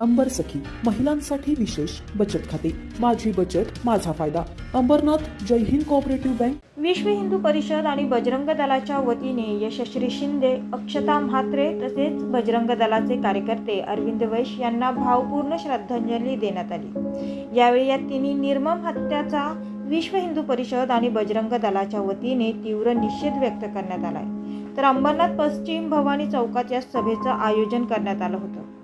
अंबर सखी महिलांसाठी विशेष बचत खाते. माझी बचत माझा फायदा. अंबरनाथ जय हिंद कोऑपरेटिव्ह बँक विश्व हिंदू परिषद आणि बजरंग दलाच्या वतीने यशस्वी शिंदे अक्षता म्हात्रे तसेच बजरंग दलाचे कार्यकर्ते अरविंद वैश यांना भावपूर्ण श्रद्धांजली देण्यात आली. यावेळी या तिन्ही निर्मम हत्याचा विश्व हिंदू परिषद आणि बजरंग दलाच्या वतीने तीव्र निषेध व्यक्त करण्यात आलाय. तर अंबरनाथ पश्चिम भवानी चौकात या सभेचं आयोजन करण्यात आलं होतं.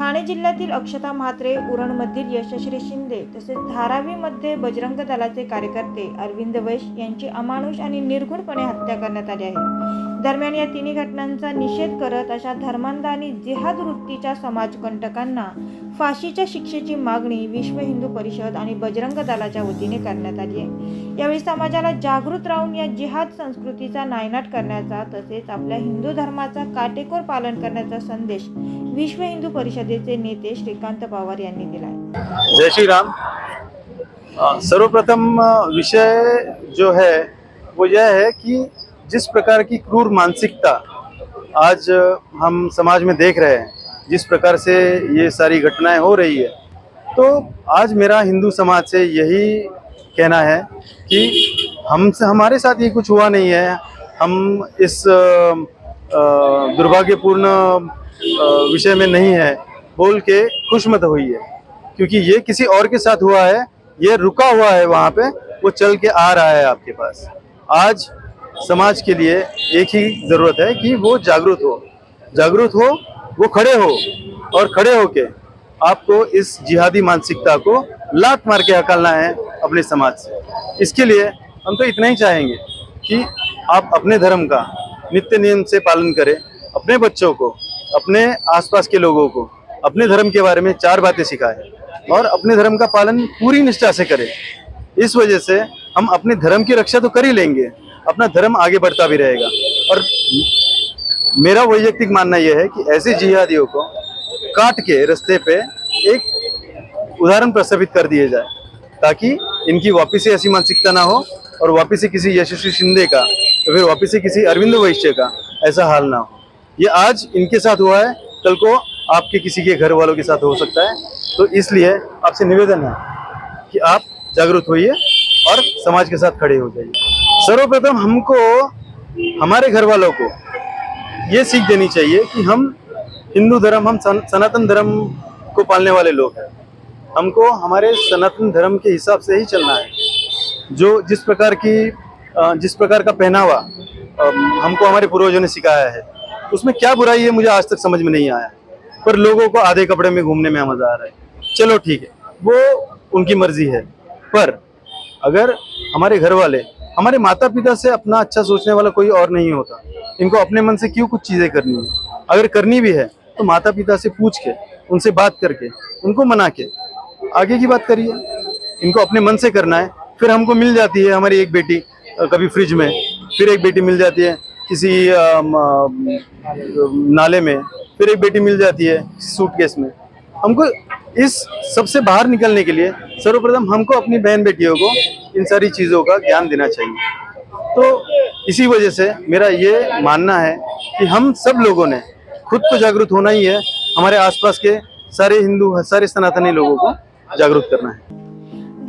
ठाणे जिल्ह्यातील अक्षता म्हात्रे उरणमधील यशश्री शिंदे तसेच धारावीमध्ये बजरंग दलाचे कार्यकर्ते अरविंद वैश यांची अमानुष आणि निर्घुणपणे हत्या करण्यात आली आहे. दरम्यान या तिन्ही घटनांचा निषेध करत अशा धर्मांध आणि जिहाद वृत्तीच्या समाजकंटकांना फाशीच्या शिक्षेची मागणी विश्व हिंदू परिषद आणि बजरंग दलाच्या वतीने करण्यात आली आहे. यावेळी समाजाला जागृत राहून या जिहाद संस्कृतीचा नायनाट करण्याचा तसेच आपल्या हिंदू धर्माचा काटेकोर पालन करण्याचा संदेश विश्व हिंदू परिषदेचे नेते श्रीकांत पवार यांनी जय श्री राम सर्वप्रथम विषय जो है, वो यह है कि जिस प्रकार की क्रूर मानसिकता आज हम समाज में देख रहे हैं, जिस प्रकार से ये सारी घटनाएँ हो रही है तो आज मेरा हिंदू समाज से यही कहना है कि हमसे हमारे साथ ये कुछ हुआ नहीं है। हम इस दुर्भाग्यपूर्ण विषय में नहीं है। बोल के खुश मत हुई है क्योंकि ये किसी और के साथ हुआ है, ये रुका हुआ है वहाँ पे, वो चल के आ रहा है आपके पास। आज समाज के लिए एक ही ज़रूरत है कि वो जागरूक हो। जागरूक हो, वो खड़े हो और खड़े होके आपको इस जिहादी मानसिकता को लात मार के हकालना है अपने समाज से। इसके लिए हम तो इतना ही चाहेंगे कि आप अपने धर्म का नित्य नियम से पालन करें, अपने बच्चों को अपने आसपास के लोगों को, अपने धर्म के बारे में चार बातें सिखाएँ और अपने धर्म का पालन पूरी निष्ठा से करें। इस वजह से हम अपने धर्म की रक्षा तो कर ही लेंगे, अपना धर्म आगे बढ़ता भी रहेगा। और मेरा वैयक्तिक मानना यह है कि ऐसे जिहादियों को काट के रस्ते पे एक उदाहरण प्रस्तावित कर दिए जाए, ताकि इनकी वापिस ऐसी मानसिकता ना हो और वापिस किसी यशस्वी शिंदे का या फिर वापिस किसी अरविंद वैश्य का ऐसा हाल ना हो। ये आज इनके साथ हुआ है। कल को आपके किसी के घर वालों के साथ हो सकता है। तो इसलिए आपसे निवेदन है कि आप जागरूक होइए और समाज के साथ खड़े हो जाइए। सर्वप्रथम हमको, हमारे घर वालों को ये सीख देनी चाहिए कि हम हिंदू धर्म, हम सनातन धर्म को पालने वाले लोग हैं। हमको हमारे सनातन धर्म के हिसाब से ही चलना है। जो जिस प्रकार की जिस प्रकार का पहनावा हमको हमारे पूर्वजों ने सिखाया है उसमें क्या बुराई है, मुझे आज तक समझ में नहीं आया। पर लोगों को आधे कपड़े में घूमने में मज़ा आ रहा है। चलो ठीक है, वो उनकी मर्ज़ी है। पर अगर हमारे घर वाले, हमारे माता पिता से अपना अच्छा सोचने वाला कोई और नहीं होता, इनको अपने मन से क्यों कुछ चीज़ें करनी है? अगर करनी भी है तो माता पिता से पूछ के, उनसे बात करके, उनको मना के, आगे की बात करिए। इनको अपने मन से करना है, फिर हमको मिल जाती है हमारी एक बेटी, कभी फ्रिज में, फिर एक बेटी मिल जाती है। किसी नाले में, फिर एक बेटी मिल जाती है सूटकेस में। हमको इस सबसे बाहर निकलने के लिए सर्वप्रथम हमको अपनी बहन बेटियों को इन सारी चीज़ों का ज्ञान देना चाहिए। तो इसी वजह से मेरा ये मानना है कि हम सब लोगों ने, खुद को जागरूक होना ही है, हमारे आसपास के सारे हिंदू, सारे सनातनी लोगों को जागरूक करना है।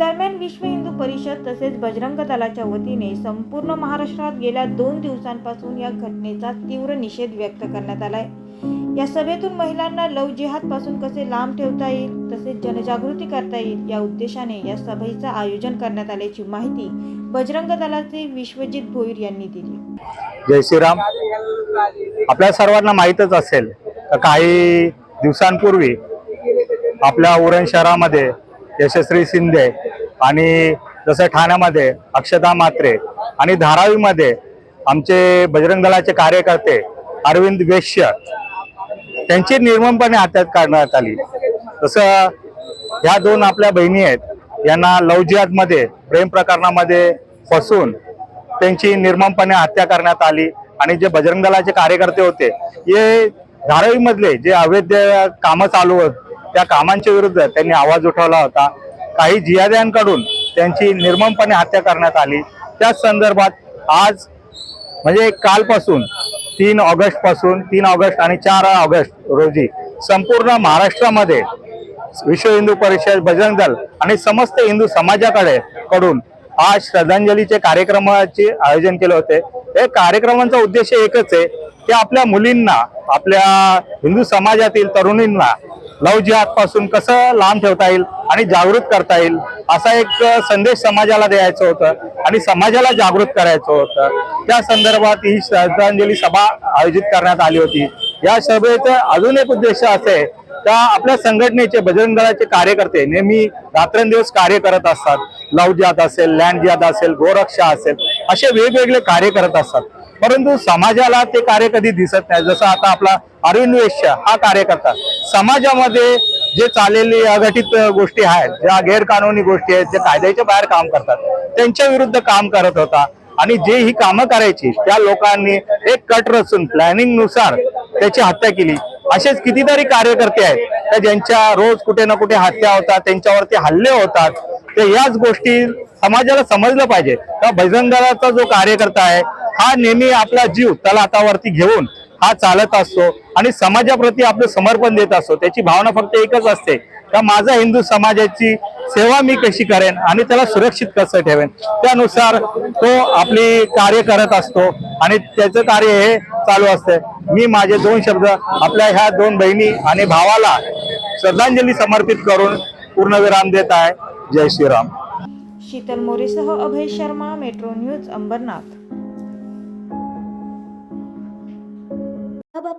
दरम्यान विश्व हिंदू परिषद तसेच बजरंग दलाच्या वतीने संपूर्ण महाराष्ट्रात गेल्या दोन दिवसांपासून या घटनेचा तीव्र निषेध व्यक्त करण्यात आलाय. या सभेतून महिलांना लव जिहादपासून कसे लांब ठेवता येईल तसेच जनजागृती करता येईल या उद्देशाने या सभेचं आयोजन करण्यात आल्याची माहिती बजरंग दलाचे विश्वजित भोईर यांनी दिली. जय श्रीराम. आपल्या सर्वांना माहीतच असेल काही दिवसांपूर्वी आपल्या उरण शहरामध्ये यशस्वी शिंदे आणि जसं ठाण्यामध्ये अक्षता मात्रे आणि धारावीमध्ये आमचे बजरंग दलाचे कार्यकर्ते अरविंद वेश्य त्यांची निर्ममपणे हत्या करण्यात आली. तसं ह्या दोन आपल्या बहिणी आहेत यांना लवजियातमध्ये प्रेम प्रकरणामध्ये फसून त्यांची निर्ममपणे हत्या करण्यात आली. आणि जे बजरंग दलाचे कार्यकर्ते होते हे धारावीमधले जे अवैध कामं चालू होत त्या कामांच्या विरुद्ध त्यांनी आवाज उठवला होता. काही जिहाद्यांकडून त्यांची निर्ममपणे हत्या करण्यात आली. त्याच संदर्भात आज म्हणजे कालपासून तीन ऑगस्टपासून तीन ऑगस्ट आणि चार ऑगस्ट रोजी संपूर्ण महाराष्ट्रामध्ये विश्व हिंदू परिषद बजरंग दल आणि समस्त हिंदू समाजाकडे कडून आज श्रद्धांजलीचे कार्यक्रमाचे आयोजन केले होते. हे कार्यक्रमांचा उद्देश एकच आहे की आपल्या मुलींना आपल्या हिंदू समाजातील तरुणींना लव जिहादपासून कसं लांब ठेवता येईल आणि जागृत करता येईल असा एक संदेश समाजाला द्यायचं होतं आणि समाजाला जागृत करायचं होतं. त्या संदर्भात ही श्रद्धांजली सभा आयोजित करण्यात आली होती. या सभेचं अजून एक उद्देश असे त्या आपल्या संघटनेचे बजरंग दलाचे कार्यकर्ते नेहमी रात्रंदिवस कार्य करत असतात. लव जिहाद असेल लँड जिहाद असेल गोरक्षा असेल असे वेगवेगळे कार्य करत असतात. परंतु समाजाला ते कार्य कधी दिसत नाही. जसं आता आपला अरविंद वेश्य हा कार्यकर्ता. समाजामध्ये जे चाललेली अघटित गोष्टी आहेत ज्या गैरकानूनी गोष्टी आहेत जे कायद्याच्या बाहेर काम करतात त्यांच्या विरुद्ध काम करत होता. आणि जे ही कामं करायची त्या लोकांनी एक कट रचून प्लॅनिंगनुसार त्याची हत्या केली. असेच कितीतरी कार्यकर्ते आहेत त्या ज्यांच्या रोज कुठे ना कुठे हत्या होतात त्यांच्यावरती हल्ले होतात. ते याच गोष्टी समाजाला समजलं पाहिजे. का भजनदाराचा जो कार्यकर्ता आहे हा नेहमी आपला जीव त्याला हातावरती घेऊन हा चालत असतो आणि समाजाप्रती आपलं समर्पण देत असतो. त्याची भावना फक्त एकच असते का माझा हिंदू समाजाची सेवा मी कशी करेन आणि त्याला सुरक्षित कसं ठेवेन? त्यानुसार तो आपली कार्य करत असतो आणि त्याचं कार्य हे चालू असतं. मी माझे दोन शब्द आपल्या ह्या दोन बहिणी आणि भावाला श्रद्धांजली समर्पित करून पूर्णविराम देत आहे. जय श्रीराम. शीतल मोरेसह अभय शर्मा मेट्रो न्यूज अंबरनाथ.